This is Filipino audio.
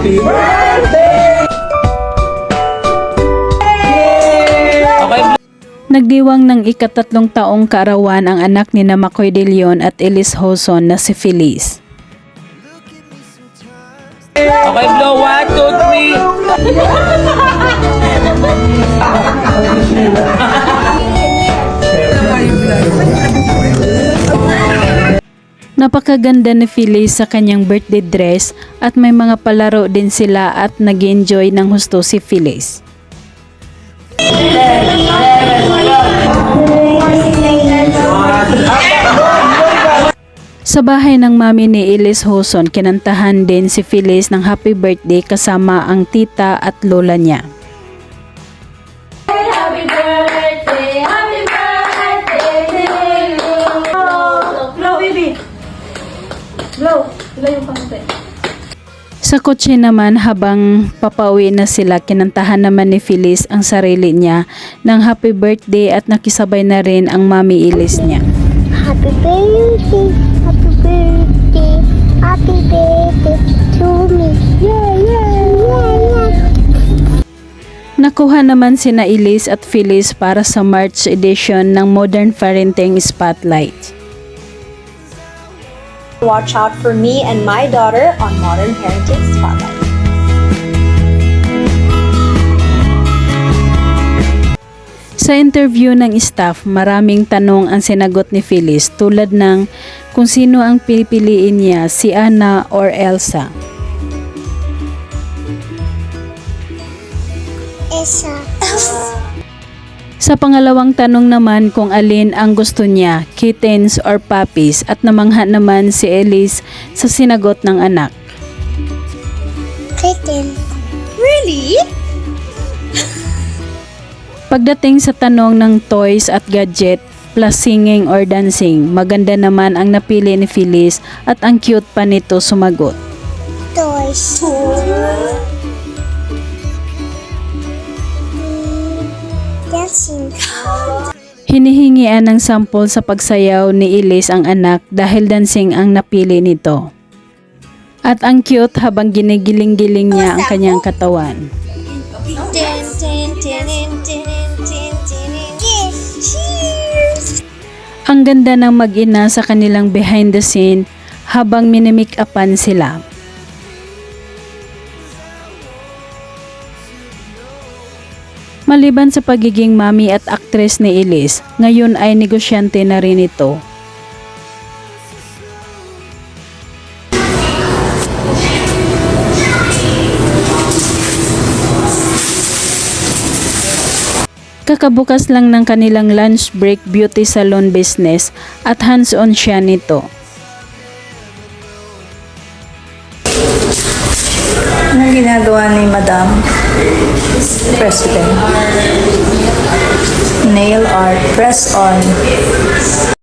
Happy birthday! Okay, Nagdiwang ng ikatatlong taong kaarawan ang anak ni na Makoy De Leon at Elise Hoson na si Feliz. okay, blow. One, two, three. Napakaganda ni Feliz sa kanyang birthday dress at may mga palaro din sila at nag enjoy ng husto si Feliz. Sa bahay ng mami ni Elise Hoson, kinantahan din si Feliz ng happy birthday kasama ang tita at lola niya. Sa kotse naman habang papauwi na sila, kinantahan naman ni Feliz ang sarili niya ng happy birthday at nakisabay na rin ang mami Elise niya. Happy birthday, happy birthday, happy birthday to me. Yeah, yeah, yeah, yeah. Nakuha naman sina Elise at Feliz para sa March edition ng Modern Parenting Spotlight. Watch out for me and my daughter on Modern Parenting Spotlight. Sa interview ng staff, maraming tanong ang sinagot ni Feliz tulad ng kung sino ang pipiliin niya, si Anna or Elsa. Esa. Sa pangalawang tanong naman kung alin ang gusto niya, kittens or puppies at namangha naman si Elise sa sinagot ng anak. Kitten. Really? Pagdating sa tanong ng toys at gadget plus singing or dancing, maganda naman ang napili ni Feliz at ang cute pa nito sumagot. Toys. Mm, Hinihingian ng sample sa pagsayaw ni Elise ang anak dahil dancing ang napili nito. At ang cute habang ginigiling-giling niya ang kanyang katawan. Ang ganda ng mag-ina sa kanilang behind the scene habang minimik upan sila. Maliban sa pagiging mami at aktres ni Elise, ngayon ay negosyante na rin ito. Kakabukas lang ng kanilang lunch break beauty salon business at hands-on siya nito. Anong ginagawa ni Madam President? Nail art, press on.